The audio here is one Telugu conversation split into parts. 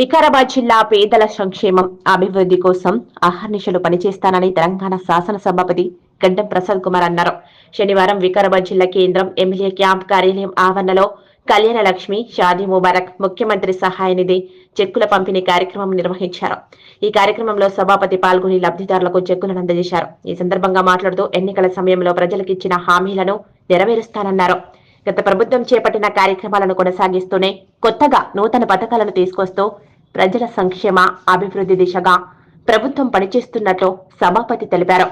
వికారాబాద్ జిల్లా పేదల సంక్షేమం అభివృద్ధి కోసం అహర్నిశలు పనిచేస్తానని తెలంగాణ శాసనసభాపతి గడ్డం ప్రసాద్ కుమార్ అన్నారు. శనివారం వికారాబాద్ జిల్లా కేంద్రం ఎమ్మెల్యే క్యాంప్ కార్యాలయం ఆవరణలో కళ్యాణ లక్ష్మి షాదీ ముబారక్ ముఖ్యమంత్రి సహాయ నిధి చెక్కుల పంపిణీ కార్యక్రమం నిర్వహించారు. ఈ కార్యక్రమంలో సభాపతి పాల్గొని లబ్ధిదారులకు చెక్కులను అందజేశారు. ఈ సందర్భంగా మాట్లాడుతూ ఎన్నికల సమయంలో ప్రజలకు ఇచ్చిన హామీలను నెరవేరుస్తానన్నారు. గత ప్రభుత్వం చేపట్టిన కార్యక్రమాలను కొనసాగిస్తూనే కొత్తగా నూతన పథకాలను తీసుకొస్తూ ప్రజల సంక్షేమ అభివృద్ధి దిశగా ప్రభుత్వం పనిచేస్తున్నట్లు సభాపతి తెలిపారు.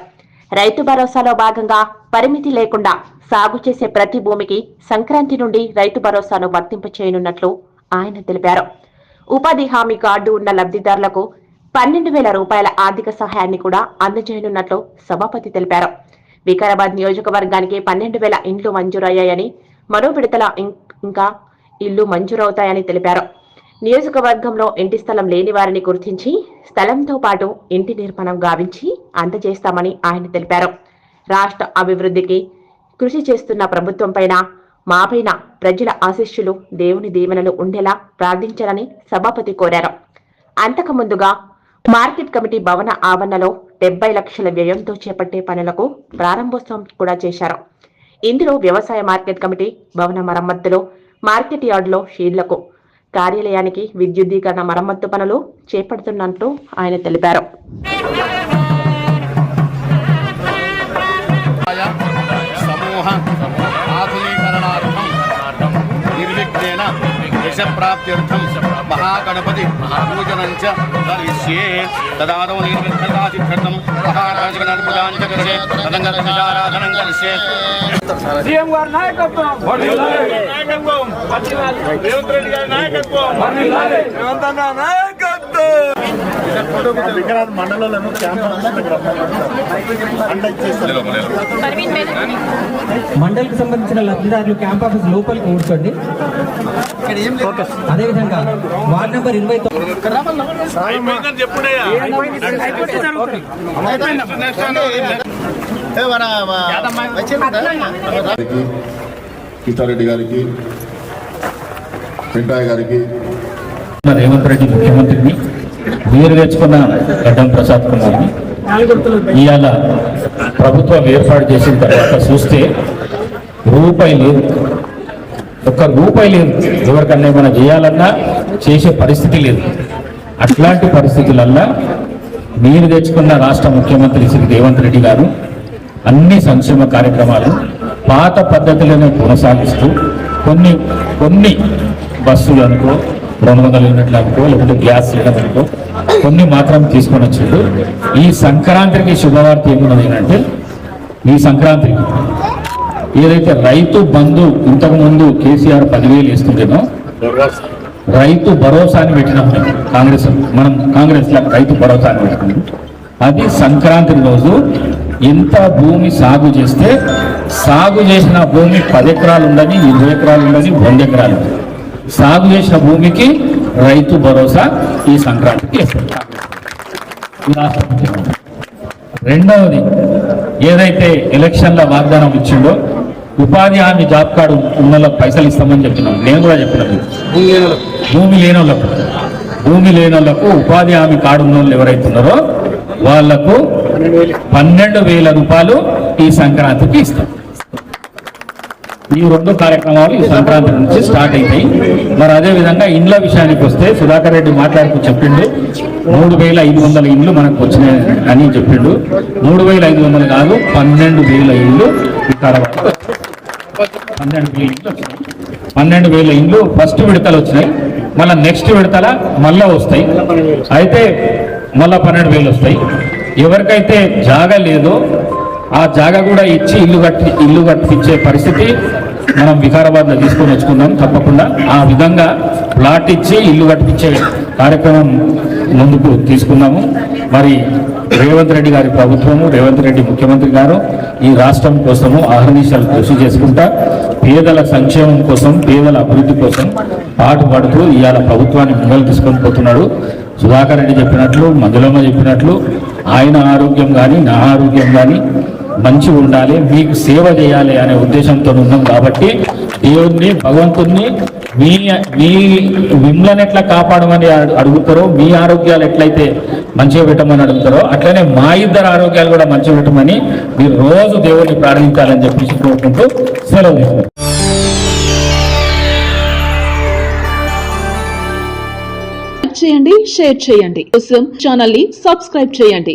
రైతు భరోసాలో భాగంగా పరిమితి లేకుండా సాగు చేసే ప్రతి భూమికి సంక్రాంతి నుండి రైతు భరోసాను వర్తింపచేయనున్నట్లు ఆయన తెలిపారు. ఉపాధి హామీ కార్డు ఉన్న లబ్ధిదారులకు పన్నెండు వేల రూపాయల ఆర్థిక సహాయాన్ని కూడా అందజేయనున్నట్లు సభాపతి తెలిపారు. వికారాబాద్ నియోజకవర్గానికి పన్నెండు వేల ఇండ్లు మంజూరయ్యాయని మరో విడతల ఇంకా ఇల్లు మంజూరవుతాయని తెలిపారు. నియోజకవర్గంలో ఇంటి స్థలం లేని వారిని గుర్తించి స్థలంతో పాటు ఇంటి నిర్మాణం గావించి అందజేస్తామని ఆయన తెలిపారు. రాష్ట్ర అభివృద్ధికి కృషి చేస్తున్న ప్రభుత్వంపైన మాపైన ప్రజల ఆశిష్యులు దేవుని దీవెనలు ఉండేలా ప్రార్థించాలని సభాపతి కోరారు. అంతకు ముందుగా మార్కెట్ కమిటీ భవన ఆవరణలో డెబ్బై లక్షల వ్యయంతో చేపట్టే పనులకు ప్రారంభోత్సవం కూడా చేశారు. ఇందులో వ్యవసాయ మార్కెట్ కమిటీ భవన మరమ్మతులు మార్కెట్ యార్డులో షీడ్లకు కార్యాలయానికి విద్యుద్దీకరణ మరమ్మత్తు పనులు చేపడుతున్నట్లు ఆయన తెలిపారు. యశప్రాప్త్యర్థం మహాగణపతి పూజనం చ కరిష్యే తదాదౌ నిర్విఘ్నతాసిద్ధర్థం మహారాజగణాధిపదాంచ కరిష్యే తదంగరాధనం కరిష్యే సీఎం గారి నాయకత్వం నాయకత్వం రేవంత్ రెడ్డి గారి నాయకత్వం రేవంత్ అన్న నాయకత్వం మండలంలో మండలికి సంబంధించిన లబ్ధిదారులు క్యాంప్ ఆఫీస్ లోపలికి కూర్చోండి. అదేవిధంగా వార్డ్ నెంబర్ ఇరవై కిషారెడ్డి గారికి వెంకయ్య గారికి. రేవంత్ రెడ్డి ముఖ్యమంత్రిని వీరు తెచ్చుకున్న గడ్డం ప్రసాద్ కుమార్ని ఇవాళ ప్రభుత్వం ఏర్పాటు చేసిన తర్వాత చూస్తే రూపాయి లేదు. ఒక్క రూపాయి లేదు. ఎవరికన్నా ఏమైనా చేయాలన్నా చేసే పరిస్థితి లేదు. అట్లాంటి పరిస్థితులల్లా మీరు తెచ్చుకున్న రాష్ట్ర ముఖ్యమంత్రి శ్రీ రేవంత్ రెడ్డి గారు అన్ని సంక్షేమ కార్యక్రమాలు పాత పద్ధతులను కొనసాగిస్తూ కొన్ని కొన్ని బస్సులు అనుకో రెండు వందల యూనిట్లు అనుకో లేకపోతే గ్యాస్ సిలిండర్ అనుకో. కొన్ని మాత్రం తీసుకొని వచ్చిండు. ఈ సంక్రాంతికి శుభవార్త ఏమున్నది అంటే ఈ సంక్రాంతికి ఏదైతే రైతు బంధు ఇంతకుముందు కేసీఆర్ పదివేలు ఇస్తుండేనో రైతు భరోసాని పెట్టినప్పుడు పెట్టినాం కాంగ్రెస్ మనం కాంగ్రెస్ రైతు భరోసాని అని అది సంక్రాంతి రోజు ఎంత భూమి సాగు చేస్తే సాగు చేసిన భూమి పది ఎకరాలు ఉండని ఇరవై ఎకరాలు ఉండని వంద ఎకరాలు ఉండదు సాగు చేసిన భూమికి రైతు భరోసా ఈ సంక్రాంతికి ఇస్తారు. రెండవది ఏదైతే ఎలక్షన్ల వాగ్దానం ఇచ్చిండో ఉపాధి హామీ జాబ్ కార్డు ఉన్న పైసలు ఇస్తామని చెప్పినాం. నేను కూడా చెప్పినాను భూమి. లేని వాళ్ళకు. భూమి లేని వాళ్ళకు ఉపాధి హామీ కార్డు ఉన్న వాళ్ళు ఎవరైతే ఉన్నారో వాళ్ళకు పన్నెండు వేల రూపాయలు ఈ సంక్రాంతికి ఇస్తాం. ఈ రెండు కార్యక్రమాలు ఈ సంక్రాంతి నుంచి స్టార్ట్ అవుతాయి మరి అదే విధంగా ఇండ్ల విషయానికి వస్తే సుధాకర్ రెడ్డి మాట్లాడుతూ చెప్పిండు మూడు వేల ఐదు వందల ఇండ్లు మనకు వచ్చినాయి అని చెప్పిండు. మూడు వేల ఐదు వందలు కాదు పన్నెండు వేల ఇండ్లు వికారాబాద్ పన్నెండు వేల ఇండ్లు వచ్చినాయి. పన్నెండు వేల ఇండ్లు ఫస్ట్ విడతలు వచ్చినాయి మళ్ళీ నెక్స్ట్ విడతల మళ్ళా వస్తాయి. అయితే మళ్ళా పన్నెండు వేలు వస్తాయి. ఎవరికైతే జాగా లేదో ఆ జాగా కూడా ఇచ్చి ఇల్లు కట్టి ఇల్లు కట్టించే పరిస్థితి మనం వికారాబాద్లో తీసుకొని వచ్చుకుందాం తప్పకుండా. ఆ విధంగా ప్లాట్ ఇచ్చి ఇల్లు కట్టించే కార్యక్రమం ముందుకు తీసుకున్నాము మరి రేవంత్ రెడ్డి గారి ప్రభుత్వము రేవంత్ రెడ్డి ముఖ్యమంత్రి గారు ఈ రాష్ట్రం కోసము ఆహర్నిశలు కృషి చేసుకుంటా పేదల సంక్షేమం కోసం పేదల అభివృద్ధి కోసం పాటుపడుతూ ఇవాళ ప్రభుత్వాన్ని ముందలు తీసుకొని పోతున్నాడు. సుధాకర్ రెడ్డి చెప్పినట్లు మంజులమ్మ చెప్పినట్లు ఆయన ఆరోగ్యం కానీ నా ఆరోగ్యం కానీ మంచి ఉండాలి మీకు సేవ చేయాలి అనే ఉద్దేశంతో ఉన్నాం కాబట్టి దేవుణ్ణి భగవంతుణ్ణి మీ మీ మిమ్మల్ని ఎట్లా కాపాడమని అడుగుతారో మీ ఆరోగ్యాలు ఎట్లయితే మంచిగా పెట్టమని అడుగుతారో అట్లనే మా ఇద్దరు ఆరోగ్యాలు కూడా మంచిగా పెట్టమని మీరు రోజు దేవుణ్ణి ప్రార్థించాలని చెప్పేసి కోరుకుంటూ సెలవు తీసుకుంటాం చేయండి షేర్ చేయండి. కోసం ఛానల్ని సబ్స్క్రైబ్ చేయండి.